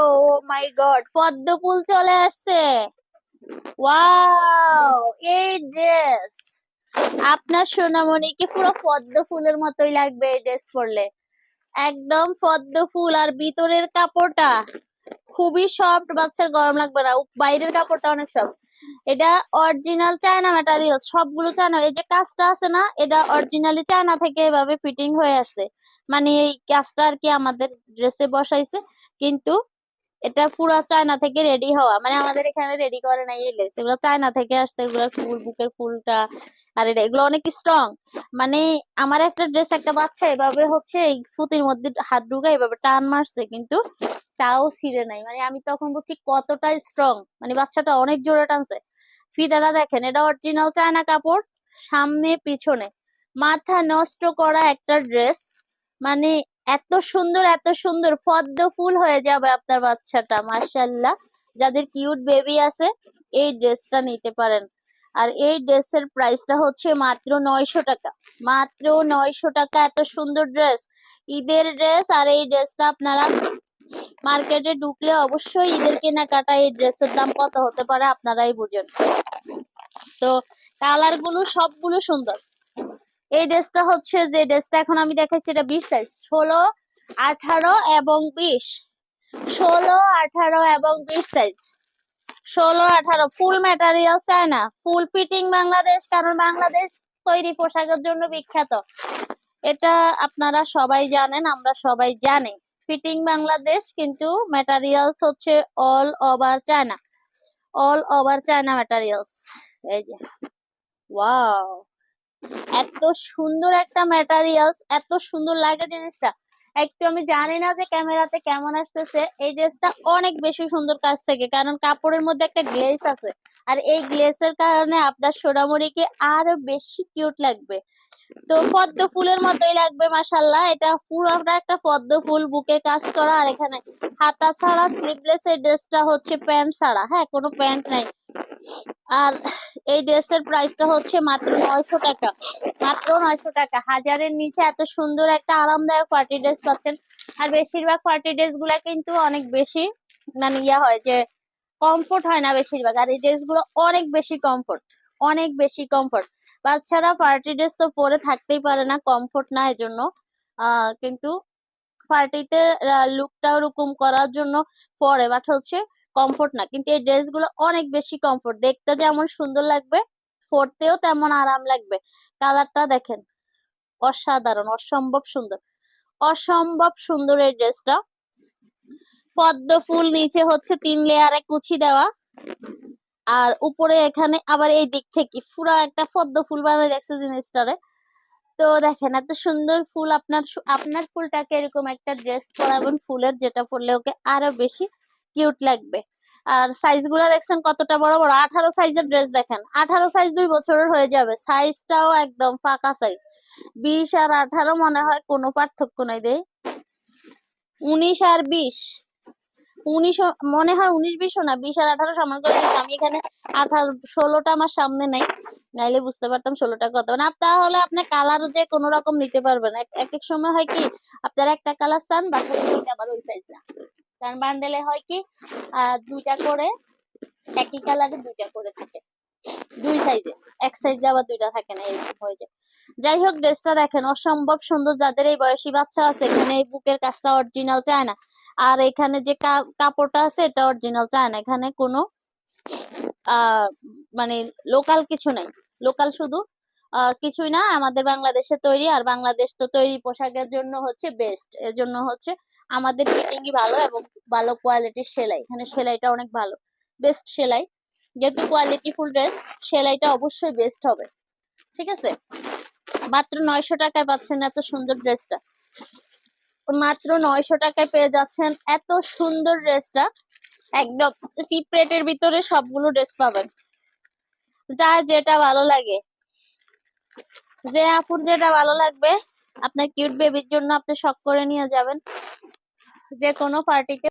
ও মাই god পদ্ম ফুল চলে আসছে। ওয়াও এই ড্রেস আপনার সোনামণিকে পুরো পদ্ম ফুলের মতোই লাগবে এই ড্রেস পরলে। একদম পদ্ম ফুল আর ভিতরের কাপড়টা খুবই সফট বাচ্চার গরম লাগবে না। বাইরের কাপড়টা অনেক সফট এটা অরিজিনাল চায়না ম্যাটেরিয়াল সবগুলো চায়না এই যে কাজটা আছে না, এটা অরিজিনালি চায়না থেকে এভাবে ফিটিং হয়ে আসছে। মানে এই কাজটা আর কি আমাদের ড্রেসে বসাইছে, কিন্তু এটা পুরো চায়না থেকে রেডি হওয়া। মানে আমাদের এখানে রেডি করে নাই এই লেস। এগুলো চায়না থেকে আসছে, এগুলো ফুল, বুকের ফুলটা। আর এটা, এগুলো অনেক স্ট্রং মানে আমার একটা ড্রেস একটা বাচ্চা এভাবে হচ্ছে এই ফুতির মধ্যে হাত ঢুকে এভাবে টান মারছে, কিন্তু তাও ছিঁড়ে নাই। মানে আমি তখন বুঝছি কতটা স্ট্রং মানে বাচ্চাটা অনেক জোরে টানছে। ফিতাটা দেখেন, এটা অরিজিনাল চায়না কাপড়, সামনে, পিছনে। মাথা নষ্ট করা একটা ড্রেস মানে এত সুন্দর এত সুন্দর পদ্ম ফুল হয়ে যাবে আপনার বাচ্চাটা মাশাল্লাহ যাদের কিউট বেবি আছে, এই ড্রেসটা নিতে পারেন। আর এই ড্রেসের প্রাইসটা হচ্ছে মাত্র নয়শো টাকা। মাত্র নয়শো টাকা, এত সুন্দর ড্রেস ঈদের ড্রেস আর এই ড্রেসটা আপনারা মার্কেটে ঢুকলে অবশ্যই ঈদের কেনাকাটা এই ড্রেসের দাম কত হতে পারে আপনারাই বুঝেন। তো কালারগুলো সবগুলো সুন্দর। এই ড্রেসটা হচ্ছে যে ড্রেসটা এখন আমি দেখাইছি, এটা বিশ সাইজ ষোলো, আঠারো এবং বিশ। ষোলো, আঠারো এবং বিশ সাইজ ষোলো, আঠারো, ফুল ম্যাটেরিয়াল চায় না। ফুল ফিটিং বাংলাদেশ, কারণ বাংলাদেশ তৈরি পোশাকের জন্য বিখ্যাত। এটা আপনারা সবাই জানেন, আমরা সবাই জানি। ফিটিং বাংলাদেশ কিন্তু ম্যাটেরিয়ালস হচ্ছে all over China all over China materials এই যে ওয়াও এত সুন্দর একটা ম্যাটেরিয়ালস এত সুন্দর লাগে জিনিসটা। একটু আমি জানি না যে ক্যামেরাতে কেমন আসতেছে, এই ড্রেসটা অনেক বেশি সুন্দর কাছ থেকে, কারণ কাপড়ের মধ্যে একটা গ্লেজ আছে। আর এই গ্লেজের কারণে আপনার সোনামণিকে আরও বেশি কিউট লাগবে। তো পদ্ম ফুলের মতোই লাগবে মাসাল্লাহ এটা পুরোটা একটা পদ্ম ফুল বুকে কাজ করা, আর এখানে হাতা ছাড়া স্লিভলেস এই ড্রেসটা হচ্ছে প্যান্ট ছাড়া। হ্যাঁ কোনো প্যান্ট নাই। আর এই ড্রেসের প্রাইসটা হচ্ছে মাত্র নয়শো টাকা। মাত্র নয়শো টাকা। হাজারের নিচে এত সুন্দর একটা আরামদায়ক পার্টি ড্রেস পাচ্ছেন। আর বেশিরভাগ পার্টি ড্রেসগুলা কিন্তু অনেক বেশি মানে ইয়া হয় যে কমফোর্ট হয় না বেশিরভাগ। আর এই ড্রেসগুলো অনেক বেশি কমফোর্ট অনেক বেশি কমফোর্ট বাচ্চারা পার্টি ড্রেস তো পরে থাকতেই পারে না কমফোর্ট না এজন্য। কিন্তু পার্টিতে লুকটা ওরকম করার জন্য পরে। বাট হচ্ছে কমফোর্ট না, কিন্তু এই ড্রেসগুলো অনেক বেশি কমফোর্ট দেখতে যেমন সুন্দর লাগবে, পরতেও তেমন আরাম লাগবে। কালারটা দেখেন, অসাধারণ, অসম্ভব সুন্দর। অসম্ভব সুন্দর এই ড্রেসটা পদ্ম ফুল নিচে হচ্ছে তিন লেয়ারে কুচি দেওয়া। আর উপরে এখানে আবার এই দিক থেকে পুরা একটা পদ্ম ফুল বানায় দেখছে জিনিসটারে। তো দেখেন, এত সুন্দর ফুল আপনার আপনার ফুলটাকে এরকম একটা ড্রেস পরাবেন, ফুলের যেটা পরলে ওকে আরও বেশি কিউট লাগবে। আর সাইজগুলা দেখছেন কতটা বড় বড়? আঠারো সাইজের ড্রেস দেখেন। আঠারো সাইজ দুই বছরের হয়ে যাবে। সাইজটাও একদম ফাঁকা সাইজ বিশ আর আঠারো মনে হয় কোনো পার্থক্য নাই দেই উনিশ আর বিশ। উনিশ মনে হয় উনিশ বিশও না, বিশ আর আঠারো সমান করে দিয়েছি। আমি এখানে আঠারো, ষোলোটা আমার সামনে নাই। নাইলে বুঝতে পারতাম ষোলোটা কত। না, তাহলে আপনি কালার যে কোনো রকম নিতে পারবেন। এক এক সময় হয় কি, আপনারা একটা কালার চান, বাকি আবার ওই সাইজ না কারণ বান্ডেলে হয় কি দুইটা করে, একই কালারে দুইটা করে থাকে। দুই সাইজে এক সাইজে আবার দুইটা থাকে না, এরকম হয়ে যায়। যাই হোক, ড্রেসটা দেখেন, অসম্ভব সুন্দর। যাদের এই বয়সী বাচ্চা আছে, এখানে এই বুকের কাজটা অরিজিনাল চায় না। আর এখানে যে কাপড়টা আছে, এটা অরিজিনাল চায় না। এখানে কোনো মানে লোকাল কিছু নাই। লোকাল শুধু কিছুই না। আমাদের বাংলাদেশে তৈরি, আর বাংলাদেশ তো তৈরি পোশাকের জন্য হচ্ছে বেস্ট এর জন্য হচ্ছে আমাদের ফিটিংই ভালো এবং ভালো কোয়ালিটির সেলাই। এখানে সেলাইটা অনেক ভালো। বেস্ট সেলাই। যেহেতু কোয়ালিটি ফুল ড্রেস সেলাইটা অবশ্যই বেস্ট হবে। ঠিক আছে? মাত্র নয়শো টাকায় পাচ্ছেন এত সুন্দর ড্রেসটা মাত্র নয়শো টাকায় পেয়ে যাচ্ছেন এত সুন্দর ড্রেসটা একদম সিপ রেটের ভিতরে সবগুলো ড্রেস পাবেন। যার যেটা ভালো লাগে। যে আপুর যেটা ভালো লাগবে, আপনার কিউট বেবির জন্য আপনি শখ করে নিয়ে যাবেন। যে কোনো পার্টিতে